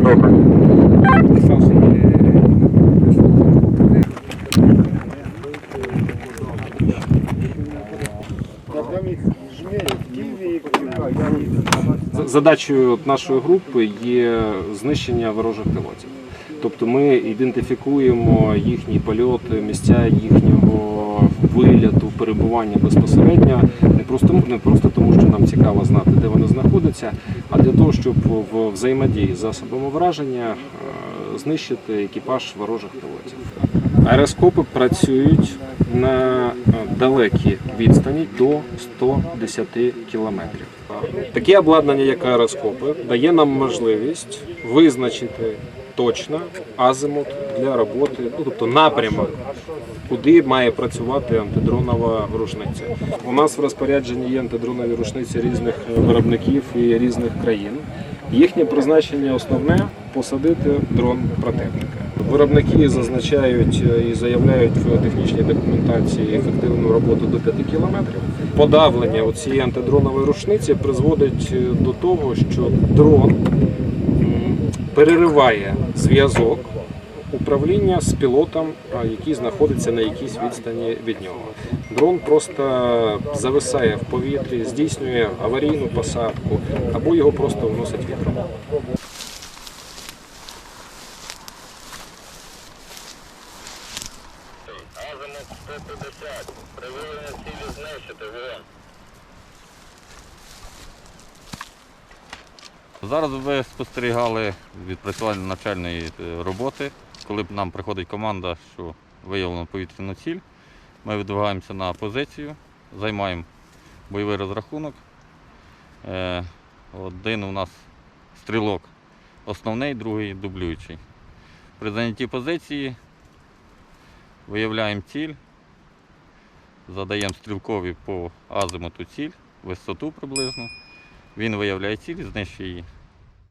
добре. З- Задачею нашої групи є знищення ворожих пілотів. Тобто ми ідентифікуємо їхній польот, місця їхнього виліту, перебування безпосередньо не просто не просто тому, що нам цікаво знати, де вони знаходяться, а для того, щоб в взаємодії з засобами враження е, знищити екіпаж ворожих пілотів. Аероскопи працюють на е, далекій відстані до 110 кілометрів. Таке обладнання, як аероскопи, дає нам можливість визначити точно азимут для роботи, ну, тобто напрямок, куди має працювати антидронова рушниця. У нас в розпорядженні є антидронові рушниці різних виробників і різних країн. Їхнє призначення основне посадити дрон противника. Виробники зазначають і заявляють в технічній документації ефективну роботу до 5 кілометрів. Подавлення цієї антидронової рушниці призводить до того, що дрон перериває зв'язок управління з пілотом, який знаходиться на якійсь відстані від нього. Дрон просто зависає в повітрі, здійснює аварійну посадку або його просто вносить вітром. Азимут 150. При виявленні цілі знищити вогонь. Зараз ви спостерігали відпрацювання навчальної е, роботи, коли нам приходить команда, що виявлено повітряну ціль. Ми видвигаємося на позицію, займаємо бойовий розрахунок. Е, Один у нас стрілок основний, другий дублюючий. При зайнятті позиції виявляємо ціль, задаємо стрілкові по азимуту ціль, висоту приблизно. Він виявляє ціль і знищує її.